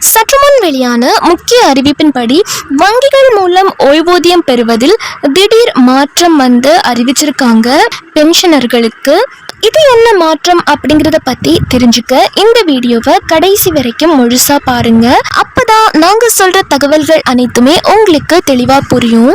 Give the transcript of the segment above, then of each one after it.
சற்றுமுன் வெளியான முக்கிய அறிவிப்பின்படி வங்கிகள் மூலம் ஓய்வூதியம் பெறுவதில் திடீர் மாற்றம் வந்து அறிவிச்சிருக்காங்க பென்ஷனர்களுக்கு. இது என்ன மாற்றம் அப்படிங்கறத பத்தி தெரிஞ்சுக்க இந்த வீடியோவை கடைசி வரைக்கும் முழுசா பாருங்க. அப்பதான் நாங்க சொல்ற தகவல்கள் அனைத்துமே உங்களுக்கு தெளிவா புரியும்.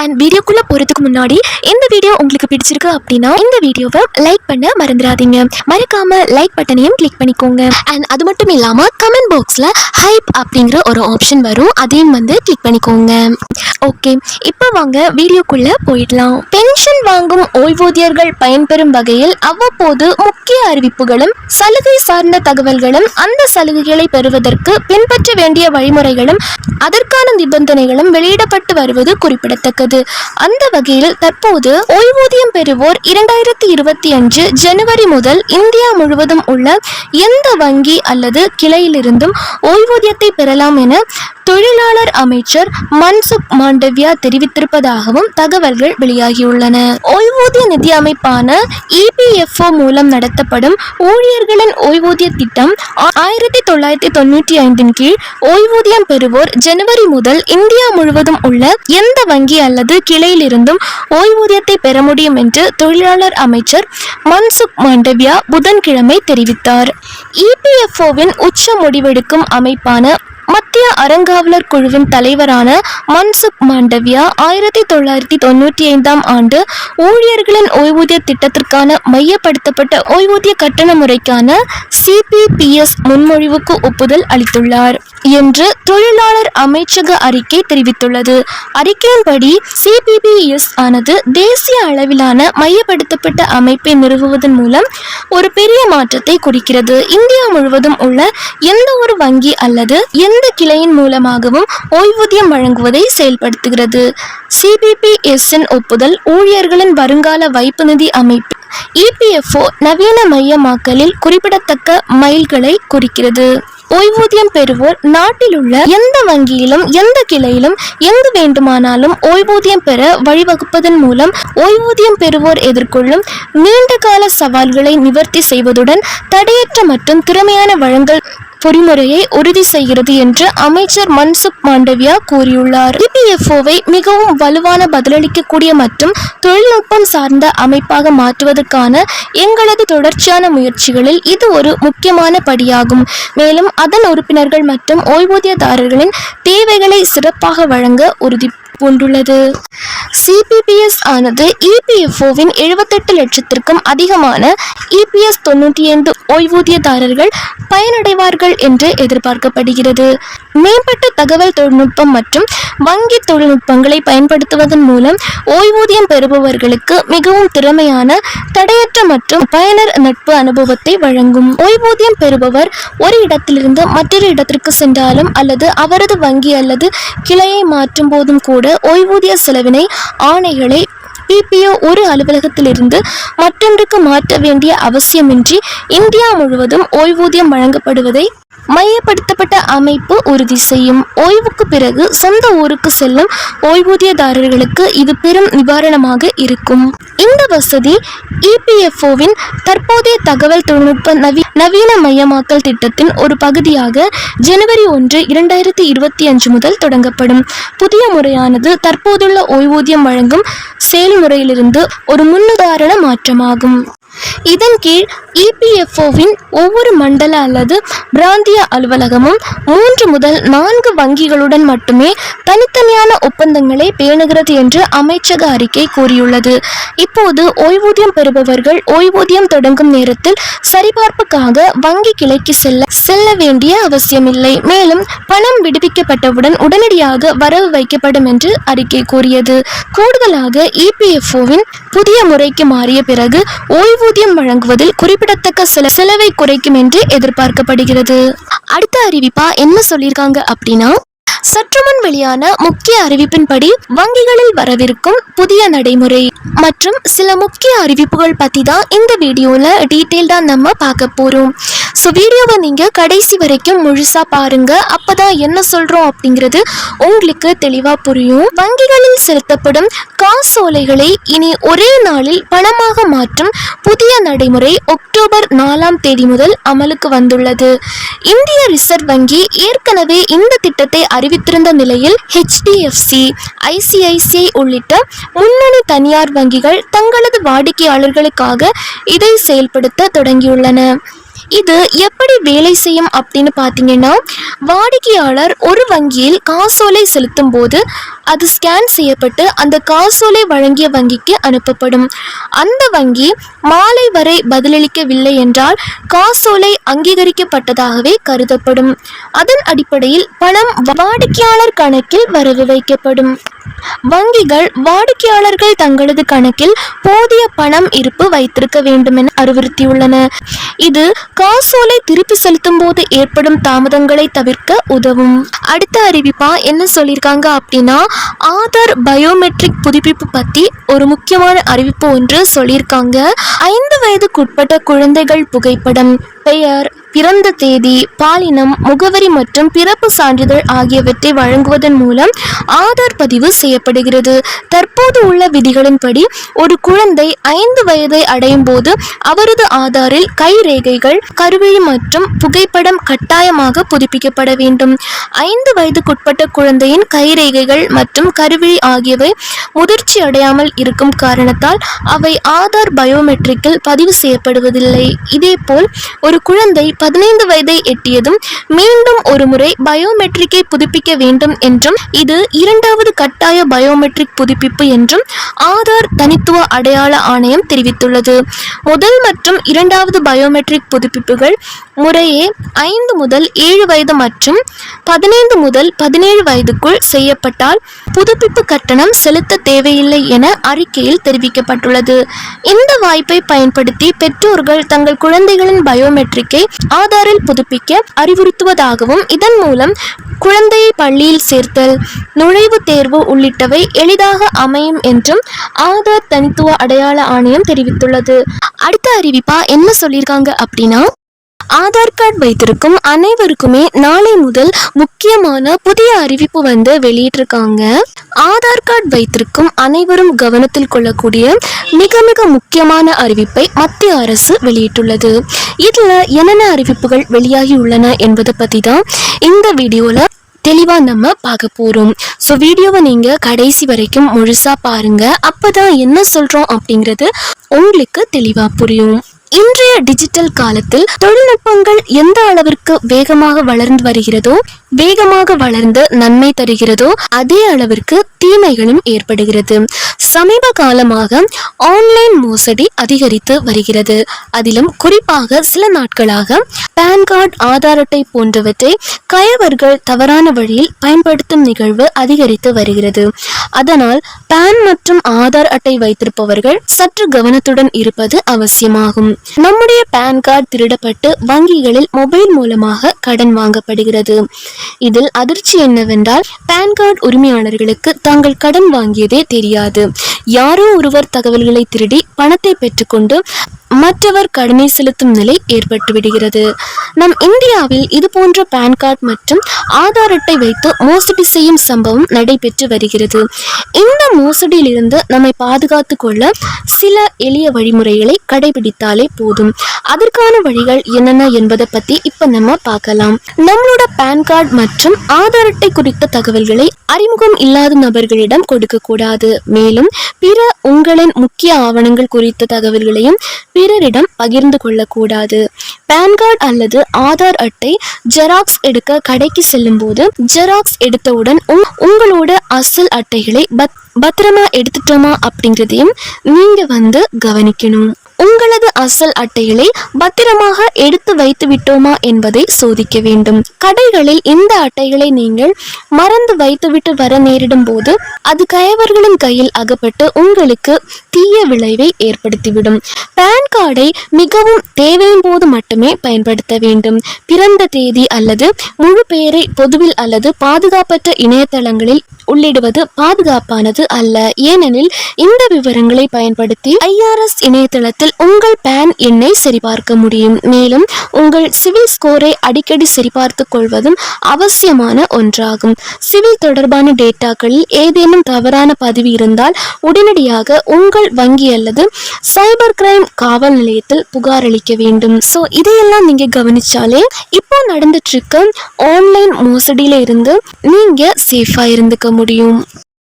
அண்ட் வீடியோக்குள்ள போறதுக்கு முன்னாடி இந்த வீடியோ உங்களுக்கு பிடிச்சிருக்கு அப்படின்னா இந்த வீடியோவை லைக் பண்ண மறந்துடாதீங்க. மறக்காம லைக் பட்டனையும் கிளிக் பண்ணிக்கோங்க. அண்ட் அது மட்டும் இல்லாம கமெண்ட் பாக்ஸ்ல ஹைப் அப்படிங்கிற ஒரு ஆப்ஷன் வரும். அதையும் வந்து கிளிக் பண்ணிக்கோங்க. ஓகே இப்போ வாங்க வீடியோக்குள்ள போயிடலாம். பென்ஷன் வாங்கும் ஓய்வூதியர்கள் பயன்பெறும் வகையில் அவ்வப்போது முக்கிய அறிவிப்புகளும் சலுகை சார்ந்த தகவல்களும் அந்த சலுகைகளை பெறுவதற்கு பின்பற்ற வேண்டிய வழிமுறைகளும் அதற்கான நிபந்தனைகளும் வெளியிடப்பட்டு வருவது குறிப்பிடத்தக்கது. அந்த வகையில் தற்போது ஓய்வூதியம் பெறுவோர் இரண்டாயிரத்தி இருபத்தி அஞ்சு ஜனவரி முதல் இந்தியா முழுவதும் உள்ள எந்த வங்கி அல்லது கிளையிலிருந்தும் ஓய்வூதியத்தை பெறலாம் என தொழிலாளர் அமைச்சர் மன்சுக் மாண்டவ்யா தெரிவித்திருப்பதாகவும் தகவல்கள் வெளியாகியுள்ளன. ஓய்வூதிய நிதி அமைப்பான இபிஎஃப்ஓ மூலம் நடத்தப்படும் ஊழியர்களின் ஓய்வூதிய திட்டம் ஆயிரத்தி தொள்ளாயிரத்தி தொண்ணூற்றி ஐந்தின் கீழ் ஓய்வூதியம் பெறுவோர் ஜனவரி முதல் இந்தியா முழுவதும் உள்ள எந்த வங்கி அல்ல அல்லது கிளையிலிருந்தும் ஓய்வூதியத்தை பெற முடியும் என்று தொழிலாளர் அமைச்சர் மன்சுக் மாண்டவியா புதன்கிழமை தெரிவித்தார். இபிஎஃப்ஓவின் உச்ச முடிவெடுக்கும் அமைப்பான மத்திய அறங்காவலர் குழுவின் தலைவரான மன்சுக் மாண்டவ்யா ஆயிரத்தி தொள்ளாயிரத்தி தொண்ணூற்றி ஐந்தாம் ஆண்டு ஊழியர்களின் ஓய்வூதிய திட்டத்திற்கான மையப்படுத்தப்பட்ட ஓய்வூதிய கட்டண முறைக்கான சிபிபிஎஸ் முன்மொழிவுக்கு ஒப்புதல் அளித்துள்ளார். என்று தொழிலாளர் அமைச்சக அறிக்கை தெரிவித்துள்ளது. அறிக்கையின்படி சிபிபிஎஸ் ஆனது தேசிய அளவிலான மையப்படுத்தப்பட்ட அமைப்பை நிறுவுவதன் மூலம் ஒரு பெரிய மாற்றத்தை குறிக்கிறது. இந்தியா முழுவதும் உள்ள எந்த ஒரு வங்கி அல்லது எந்த கிளையின் மூலமாகவும் ஓய்வூதியம் வழங்குவதை செயல்படுத்துகிறது. சிபிபிஎஸ்ஸின் ஒப்புதல் ஊழியர்களின் வருங்கால வைப்பு நிதி அமைப்பு இபிஎஃப்ஓ நவீன மையமாக்கலில் குறிப்பிடத்தக்க மைல்களை குறிக்கிறது. ஓய்வூதியம் பெறுவோர் நாட்டில் உள்ள எந்த வங்கியிலும் எந்த கிளையிலும் எங்கு வேண்டுமானாலும் ஓய்வூதியம் பெற வழிவகுப்பதன் மூலம் ஓய்வூதியம் பெறுவோர் எதிர்கொள்ளும் நீண்டகால சவால்களை நிவர்த்தி செய்வதுடன் தடையற்ற மற்றும் திறமையான வழங்கல் பொறிமுறையை உறுதி செய்கிறது என்று அமைச்சர் மன்சுக் மாண்டவியா கூறியுள்ளார். இபிஎஃப்ஓவை மிகவும் வலுவான பதிலளிக்கக்கூடிய மற்றும் தொழில்நுட்பம் சார்ந்த அமைப்பாக மாற்றுவதற்கான எங்களது தொடர்ச்சியான முயற்சிகளில் இது ஒரு முக்கியமான படியாகும். மேலும் அதன் உறுப்பினர்கள் மற்றும் ஓய்வூதியதாரர்களின் தேவைகளை சிறப்பாக வழங்க உறுதி கொண்டுள்ளது. சிபிபிஎஸ் ஆனது இபிஎஃப்ஓவின் எழுபத்தெட்டு லட்சத்திற்கும் அதிகமான இபிஎஸ் தொண்ணூற்றி ஐந்து ஓய்வூதியதாரர்கள் பயனடைவார்கள் என்று எதிர்பார்க்கப்படுகிறது. மேம்பட்ட தகவல் தொழில்நுட்பம் மற்றும் வங்கி தொழில்நுட்பங்களை பயன்படுத்துவதன் மூலம் ஓய்வூதியம் பெறுபவர்களுக்கு மிகவும் திறமையான தடையற்ற மற்றும் பயனர் நட்பு அனுபவத்தை வழங்கும். ஓய்வூதியம் பெறுபவர் ஒரு இடத்திலிருந்து மற்றொரு இடத்திற்கு சென்றாலும் அல்லது அவரது வங்கி அல்லது கிளையை மாற்றும் போதும் கூட ஓய்வூதிய செலவினை ஆணைகளை பிபிஓ ஒரு அலுவலகத்திலிருந்து மற்றொன்றுக்கு மாற்ற வேண்டிய அவசியமின்றி இந்தியா முழுவதும் ஓய்வூதியம் வழங்கப்படுவதை மையப்படுத்தப்பட்ட அமைப்பு உறுதி செய்யும். ஓய்வுக்கு பிறகு சொந்த ஊருக்கு செல்லும் ஓய்வூதியதாரர்களுக்கு இது பெரும் நிவாரணமாக இருக்கும். இந்த வசதி இபிஎஃப்ஓவின் தற்போதைய தகவல் தொழில்நுட்ப நவி நவீன மையமாக்கல் திட்டத்தின் ஒரு பகுதியாக ஜனவரி ஒன்று இரண்டாயிரத்தி இருபத்தி அஞ்சு முதல் தொடங்கப்படும். புதிய முறையானது தற்போதுள்ள ஓய்வூதியம் வழங்கும் செயல்முறையிலிருந்து ஒரு முன்னுதாரண மாற்றமாகும். இதன் கீழ் இபிஎஃப்ஓவின் ஒவ்வொரு மண்டல அல்லது பிராந்திய அலுவலகமும் மூன்று முதல் நான்கு வங்கிகளுடன் மட்டுமே தனித்தனியான ஒப்பந்தங்களை பேணுகிறது என்று அமைச்சக அறிக்கை கூறியுள்ளது. இப்போது ஓய்வூதியம் பெறுபவர்கள் ஓய்வூதியம் தொடங்கும் நேரத்தில் சரிபார்ப்புக்காக வங்கி கிளைக்கு செல்ல செல்ல வேண்டிய அவசியமில்லை. மேலும் பணம் விடுவிக்கப்பட்டவுடன் உடனடியாக வரவு வைக்கப்படும் என்று அறிக்கை கூறியது. கூடுதலாக இபிஎஃப்ஓவின் புதிய முறைக்கு மாறிய பிறகு ஓய்வூதியம் வழங்குவதில் குறிப்பிடத்தக்க சில செலவை குறைக்கும் என்று எதிர்பார்க்கப்படுகிறது. அடுத்த அறிவிப்பா என்ன சொல்லியிருக்காங்க அப்படின்னா சற்றுமுன் வெளியான முக்கிய அறிவிப்பின்படி வங்கிகளில் வரவிருக்கும் புதிய நடைமுறை மற்றும் சில முக்கிய அறிவிப்புகள் பற்றி தான் இந்த வீடியோவில் டீட்டெயில்டாக நம்ம பார்க்க போகிறோம் ஸோ வீடியோவை நீங்கள் கடைசி வரைக்கும் முழுசாக பாருங்க. அப்பதான் என்ன சொல்கிறோம் அப்படிங்கிறது உங்களுக்கு தெளிவாக புரியும். வங்கிகளில் செலுத்தப்படும் காசோலைகளை இனி ஒரே நாளில் பணமாக மாற்றும் புதிய நடைமுறை அக்டோபர் நாலாம் தேதி முதல் அமலுக்கு வந்துள்ளது. இந்திய ரிசர்வ் வங்கி ஏற்கனவே இந்த திட்டத்தை அறிவி அறிவித்திருந்த நிலையில் ஹெச்டிஎஃப்சி ஐசிஐசிஐ உள்ளிட்ட முன்னணி தனியார் வங்கிகள் தங்களது வாடிக்கையாளர்களுக்காக இதை செயல்படுத்த தொடங்கியுள்ளன. இது எப்படி வேலை செய்யும் அப்படின்னு பார்த்தீங்கன்னா வாடிக்கையாளர் ஒரு வங்கியில் காசோலை செலுத்தும் போது அது ஸ்கேன் செய்யப்பட்டு அந்த காசோலை வழங்கிய வங்கிக்கு அனுப்பப்படும். அந்த வங்கி மாலை வரை பதிலளிக்கவில்லை என்றால் காசோலை அங்கீகரிக்கப்பட்டதாகவே கருதப்படும். அதன் அடிப்படையில் பணம் வாடிக்கையாளர் கணக்கில் வரவு வைக்கப்படும். வங்கிகள் வாடிக்கையாளர்கள் தங்களது கணக்கில் போதிய பணம் இருப்பு வைத்திருக்க வேண்டும் என அறிவுறுத்தியுள்ளன. இது காசோலை திருப்பி செலுத்தும் போது ஏற்படும் தாமதங்களை தவிர்க்க உதவும். அடுத்த அறிவிப்பா என்ன சொல்லியிருக்காங்க அப்படின்னா ஆதார் பயோமெட்ரிக் புதுப்பிப்பு பத்தி ஒரு முக்கியமான அறிவிப்பு ஒன்று சொல்லியிருக்காங்க. ஐந்து வயதுக்குட்பட்ட குழந்தைகள் புகைப்படம் பெயர் பிறந்த தேதி பாலினம் முகவரி மற்றும் பிறப்பு சான்றிதழ் ஆகியவற்றை வழங்குவதன் மூலம் ஆதார் பதிவு செய்யப்படுகிறது. தற்போது உள்ள விதிகளின்படி ஒரு குழந்தை ஐந்து வயதை அடையும் போது அவரது ஆதாரில் கைரேகைகள் கருவிழி மற்றும் புகைப்படம் கட்டாயமாக புதுப்பிக்கப்பட வேண்டும். ஐந்து வயதுக்குட்பட்ட குழந்தையின் கைரேகைகள் மற்றும் கருவிழி ஆகியவை முதிர்ச்சி அடையாமல் இருக்கும் காரணத்தால் அவை ஆதார் பயோமெட்ரிக்கில் பதிவு செய்யப்படுவதில்லை. இதேபோல் ஒரு குழந்தை பதினைந்து வயதை எட்டியதும் மீண்டும் ஒரு முறை பயோமெட்ரிக்கை புதுப்பிக்க வேண்டும் என்றும் இது இரண்டாவது கட்டாய பயோமெட்ரிக் புதுப்பிப்பு என்றும் ஆதார் தனித்துவ அடையாள ஆணையம் தெரிவித்துள்ளது. முதல் மற்றும் இரண்டாவது பயோமெட்ரிக் புதுப்பிப்புகள் முறையே ஐந்து முதல் ஏழு வயது மற்றும் பதினைந்து முதல் பதினேழு வயதுக்குள் செய்யப்பட்டால் புதுப்பிப்பு கட்டணம் செலுத்த தேவையில்லை என அறிக்கையில் தெரிவிக்கப்பட்டுள்ளது. இந்த வாய்ப்பை பயன்படுத்தி பெற்றோர்கள் தங்கள் குழந்தைகளின் பயோமெட்ரிக்கை ஆதாரில் புதுப்பிக்க அறிவுறுத்துவதாகவும் இதன் மூலம் குழந்தையை பள்ளியில் சேர்த்தல் நுழைவுத் தேர்வு உள்ளிட்டவை எளிதாக அமையும் என்றும் ஆதார் தனித்துவ அடையாள ஆணையம் தெரிவித்துள்ளது. அடுத்த அறிவிப்பா என்ன சொல்லியிருக்காங்க அப்படின்னா ஆதார் கார்டு வைத்திருக்கும் அனைவருக்குமே நாளை முதல் முக்கியமான புதிய அறிவிப்பு வந்து வெளியிட்டிருக்காங்க. ஆதார் கார்டு வைத்திருக்கும் அனைவரும் கவனத்தில் கொள்ளக்கூடிய மிக மிக முக்கியமான அறிவிப்பை மத்திய அரசு வெளியிட்டுள்ளது. இதில் என்னென்ன அறிவிப்புகள் வெளியாகி உள்ளன என்பதை பற்றி தான் இந்த வீடியோவில் தெளிவாக நம்ம பார்க்க போகிறோம் ஸோ வீடியோவை நீங்கள் கடைசி வரைக்கும் முழுசாக பாருங்கள் அப்போ தான் என்ன சொல்கிறோம் அப்படிங்கிறது உங்களுக்கு தெளிவாக புரியும். இன்றைய டிஜிட்டல் காலத்தில் தொழில்நுட்பங்கள் எந்த அளவிற்கு வேகமாக வளர்ந்து வருகிறதோ வேகமாக வளர்ந்து நன்மை தருகிறதோ அதே அளவிற்கு தீமைகளும் ஏற்படுகிறது. சமீப காலமாக ஆன்லைன் மோசடி அதிகரித்து வருகிறது. அதிலும் குறிப்பாக சில நாட்களாக பான் கார்டு ஆதார் அட்டை போன்றவற்றை கயவர்கள் தவறான வழியில் பயன்படுத்தும் நிகழ்வு அதிகரித்து வருகிறது. அதனால் பான் மற்றும் ஆதார் அட்டை வைத்திருப்பவர்கள் சற்று கவனத்துடன் இருப்பது அவசியமாகும். நம்முடைய பான் கார்டு திருடப்பட்டு வங்கிகளில் மொபைல் மூலமாக கடன் வாங்கப்படுகிறது. இதில் அதிர்ச்சி என்னவென்றால் பான் கார்டு உரிமையாளர்களுக்கு தாங்கள் கடன் வாங்கியதே தெரியாது. யாரோ ஒருவர் தகவல்களை திருடி பணத்தை பெற்றுக்கொண்டு மற்றவர் கடனை செலுத்தும் நிலை ஏற்பட்டு விடுகிறது நம் இந்தியாவில் இது போன்ற பான் கார்டு மற்றும் ஆதார் அட்டை வைத்து மோசடி செய்யும் சம்பவம் நடைபெற்று வருகிறது. இந்த மோசடியிலிருந்து நம்மை பாதுகாத்து கொள்ள சில எளிய வழிமுறைகளை கடைபிடித்தாலே போதும். அதற்கான வழிகள் என்னென்ன என்பதை பத்தி இப்ப நம்ம பார்க்கலாம். நம்மளோட பான் கார்டு மற்றும் ஆதார் அட்டை குறித்த தகவல்களை அறிமுகம் இல்லாத நபர்களிடம் கொடுக்க கூடாது. மேலும் பிற உங்களின் முக்கிய ஆவணங்கள் குறித்த தகவல்களையும் பிறரிடம் பகிர்ந்து கொள்ளக்கூடாது பான் கார்டு அல்லது ஆதார் அட்டை ஜெராக்ஸ் எடுக்க கடைக்கு செல்லும் போது ஜெராக்ஸ் எடுத்தவுடன் உங்களோட அசல் அட்டைகளை பத் பத்திரமா எடுத்துட்டோமா அப்படிங்கிறதையும் நீங்க வந்து கவனிக்கணும். உங்களது அசல் அட்டைகளை பத்திரமாக எடுத்து வைத்து விட்டோமா என்பதை சோதிக்க வேண்டும். கடைகளில் இந்த அட்டைகளை நீங்கள் மறந்து வைத்துவிட்டு வர நேரிடும் போது அது கயவர்களின் கையில் அகப்பட்டு உங்களுக்கு தீய விளைவை ஏற்படுத்திவிடும். பான் கார்டை மிகவும் தேவையின் போது மட்டுமே பயன்படுத்த வேண்டும். பிறந்த தேதி அல்லது முழு பெயரை பொதுவில் அல்லது பாதுகாப்பற்ற இணையதளங்களில் உள்ளிடுவது பாதுகாப்பானது அல்ல. ஏனெனில் இந்த விவரங்களை பயன்படுத்தி ஐஆர்எஸ் இணையதளத்தில் உங்கள் உங்கள் பேன் எண்ணை சரிபார்க்க முடியும். மேலும் உங்கள் சிவில் ஸ்கோரை அடிக்கடி சரிபார்த்துக் கொள்வதும் அவசியமான ஒன்றாகும். சிவில் தொடர்பான டேட்டாக்களில் ஏதேனும் தவறான பதிவு இருந்தால் உடனடியாக உங்கள் வங்கி அல்லது சைபர் கிரைம் காவல் நிலையத்தில் புகார் அளிக்க வேண்டும். ஸோ இதையெல்லாம் நீங்கள் கவனிச்சாலே இப்போ நடந்துட்டு இருக்க ஆன்லைன் மோசடியில இருந்து நீங்க சேஃபா இருந்துக்க முடியும்.